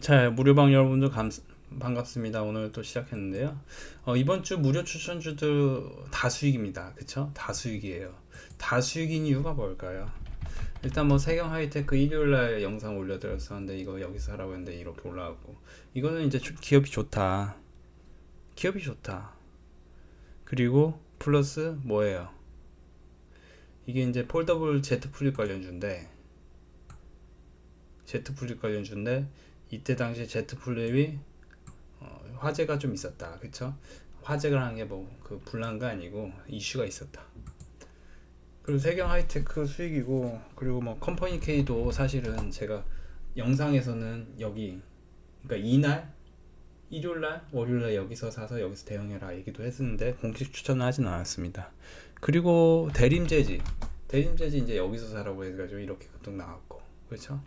자, 무료방 여러분들 감, 반갑습니다. 오늘 또 시작했는데요. 어, 이번 주 무료 추천주도 다 수익입니다. 그쵸? 다 수익이에요. 다 수익인 이유가 뭘까요? 일단 뭐 세경 하이테크 일요일날 영상 올려드렸었는데 이거 여기서 하라고 했는데 이렇게 올라왔고 이거는 이제 주- 기업이 좋다. 기업이 좋다. 그리고 플러스 뭐예요? 이게 이제 폴더블 Z 플립 관련주인데 Z 플립 관련주인데 이때 당시 Z 플립이 어, 화제가 좀 있었다. 그쵸? 화제라는 게 뭐 그 불난 거 아니고 이슈가 있었다. 그리고 세경 하이테크 수익이고 그리고 뭐 컴퍼니 K도 사실은 제가 영상에서는 여기 그러니까 이날 일요일날 월요일날 여기서 사서 여기서 대응해라 얘기도 했었는데 공식 추천은 하진 않았습니다. 그리고 대림재지 대림재지 이제 여기서 사라고 해가지고 이렇게 급등 나왔고 그렇죠?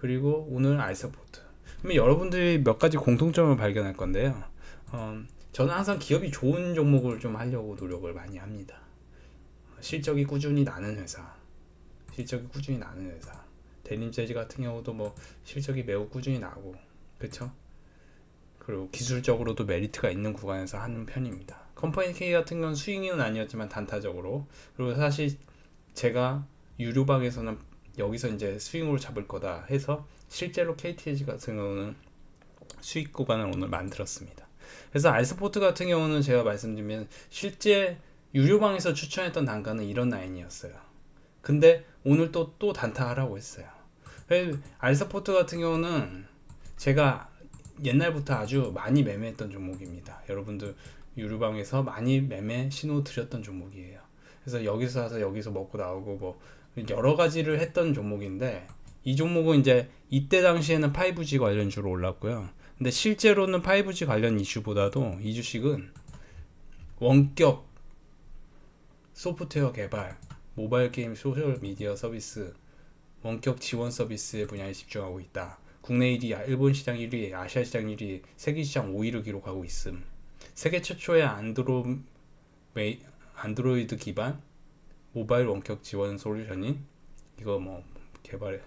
그리고 오늘 알서포트. 그러면 여러분들이 몇 가지 공통점을 발견할 건데요. 어, 저는 항상 기업이 좋은 종목을 좀 하려고 노력을 많이 합니다. 실적이 꾸준히 나는 회사, 실적이 꾸준히 나는 회사. 데님 재즈 같은 경우도 뭐 실적이 매우 꾸준히 나고, 그렇죠? 그리고 기술적으로도 메리트가 있는 구간에서 하는 편입니다. 컴퍼니 K 같은 경우는 수익은 아니었지만 단타적으로 그리고 사실 제가 유료방에서는 여기서 이제 스윙으로 잡을 거다 해서 실제로 KTH 같은 경우는 수익 구간을 오늘 만들었습니다. 그래서 알스포트 같은 경우는 제가 말씀드리면 실제 유료방에서 추천했던 단가는 이런 라인이었어요. 근데 오늘 또 또 단타하라고 했어요. 그래서 알스포트 같은 경우는 제가 옛날부터 아주 많이 매매했던 종목입니다. 여러분들 유료방에서 많이 매매 신호 드렸던 종목이에요. 그래서 여기서 사서 여기서 먹고 나오고 뭐 여러 가지를 했던 종목인데 이 종목은 이제 이때 당시에는 5G 관련 주로 올랐고요. 근데 실제로는 5G 관련 이슈보다도 이 주식은 원격 소프트웨어 개발, 모바일 게임 소셜 미디어 서비스, 원격 지원 서비스의 분야에 집중하고 있다. 국내 1위, 일본 시장 1위, 아시아 시장 1위, 세계 시장 5위를 기록하고 있음. 세계 최초의 안드로 메이, 안드로이드 기반 모바일 원격 지원 솔루션인 이거 뭐 개발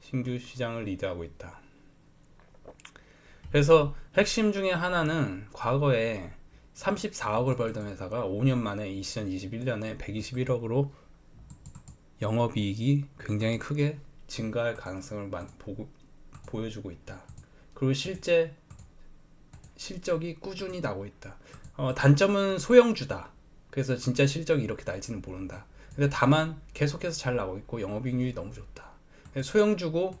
신규 시장을 리드하고 있다. 그래서 핵심 중에 하나는 과거에 34억을 벌던 회사가 5년 만에 2021년에 121억으로 영업이익이 굉장히 크게 증가할 가능성을 만- 보고, 보여주고 있다. 그리고 실제 실적이 꾸준히 나고 있다. 어, 단점은 소형주다. 그래서 진짜 실적이 이렇게 날지는 모른다. 근데 다만 계속해서 잘 나오고 있고 영업이익률이 너무 좋다. 소형주고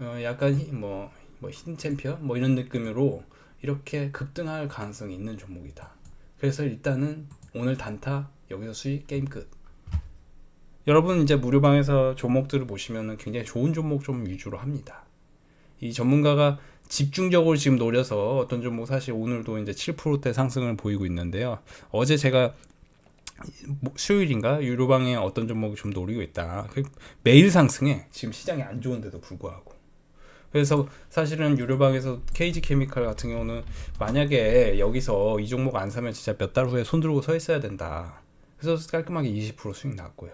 어, 약간 히- 뭐, 뭐 히든 챔피언 뭐 이런 느낌으로 이렇게 급등할 가능성이 있는 종목이다. 그래서 일단은 오늘 단타 여기서 수익 게임 끝. 여러분 이제 무료방에서 종목들을 보시면은 굉장히 좋은 종목 좀 위주로 합니다. 이 전문가가 집중적으로 지금 노려서 어떤 종목 사실 오늘도 이제 7%대 상승을 보이고 있는데요. 어제 제가 뭐 수요일인가 유료방에 어떤 종목을 좀 노리고 있다. 그 매일 상승해. 지금 시장이 안 좋은데도 불구하고. 그래서 사실은 유료방에서 KG 케미칼 같은 경우는 만약에 여기서 이 종목 안 사면 진짜 몇 달 후에 손 들고 서 있어야 된다. 그래서 깔끔하게 20% 수익 났고요.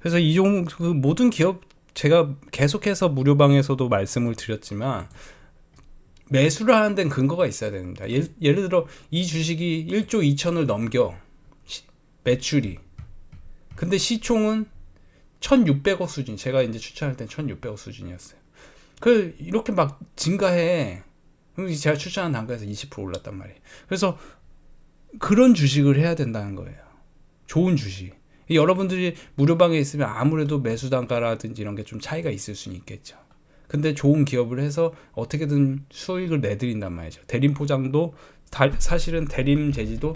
그래서 이 종목 그 모든 기업 제가 계속해서 무료방에서도 말씀을 드렸지만 매수를 하는 데는 근거가 있어야 됩니다. 예를, 예를 들어 이 주식이 1조 2천을 넘겨 시- 매출이 근데 시총은 1,600억 수준. 제가 이제 추천할 땐 1,600억 수준이었어요. 그 이렇게 막 증가해. 제가 추천한 단가에서 20% 올랐단 말이에요. 그래서 그런 주식을 해야 된다는 거예요. 좋은 주식. 여러분들이 무료방에 있으면 아무래도 매수 단가라든지 이런 게 좀 차이가 있을 수는 있겠죠. 근데 좋은 기업을 해서 어떻게든 수익을 내드린단 말이죠. 대림 포장도 다- 사실은 대림 제지도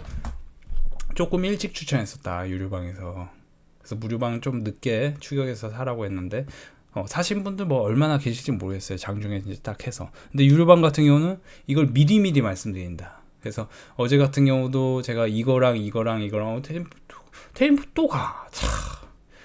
조금 일찍 추천했었다 유료방에서. 그래서 무료방은 좀 늦게 추격해서 사라고 했는데 어, 사신 분들 뭐 얼마나 계실지 모르겠어요. 장중에 이제 딱 해서. 근데 유료방 같은 경우는 이걸 미리 미리 말씀드린다. 그래서 어제 같은 경우도 제가 이거랑 이거랑 이거랑 테림 테림 또 가. 차.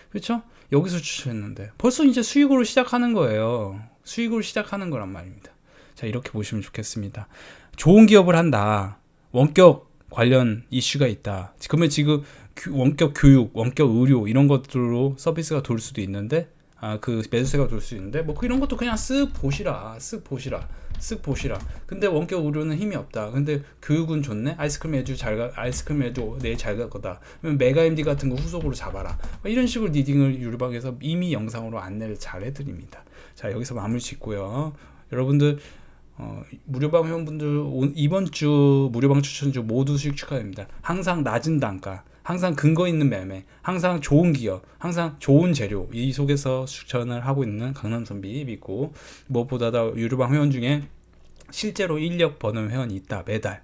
그렇죠? 여기서 추천했는데 벌써 이제 수익으로 시작하는 거예요. 수익으로 시작하는 거란 말입니다. 자, 이렇게 보시면 좋겠습니다. 좋은 기업을 한다. 원격 관련 이슈가 있다. 그러면 지금 교- 원격 교육, 원격 의료 이런 것들로 서비스가 돌 수도 있는데 아, 그 매수세가 돌 수 있는데 뭐 이런 것도 그냥 쓱 보시라 쓱 보시라 쓱 보시라. 근데 원격 의료는 힘이 없다. 근데 교육은 좋네? 아이스크림 애주 잘 가 아이스크림 애주 내일 잘 갈 거다. 그러면 메가 MD 같은 거 후속으로 잡아라. 뭐 이런 식으로 리딩을 유료방에서 이미 영상으로 안내를 잘 해드립니다. 자 여기서 마무리 짓고요. 여러분들 어, 무료방 회원분들 오- 이번 주 무료방 추천주 모두 수익 축하드립니다. 항상 낮은 단가, 항상 근거 있는 매매, 항상 좋은 기업, 항상 좋은 재료 이 속에서 추천을 하고 있는 강남선비 믿고 무엇보다도 유료방 회원 중에 실제로 인력 버는 회원이 있다 매달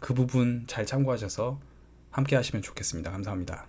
그 부분 잘 참고하셔서 함께 하시면 좋겠습니다. 감사합니다.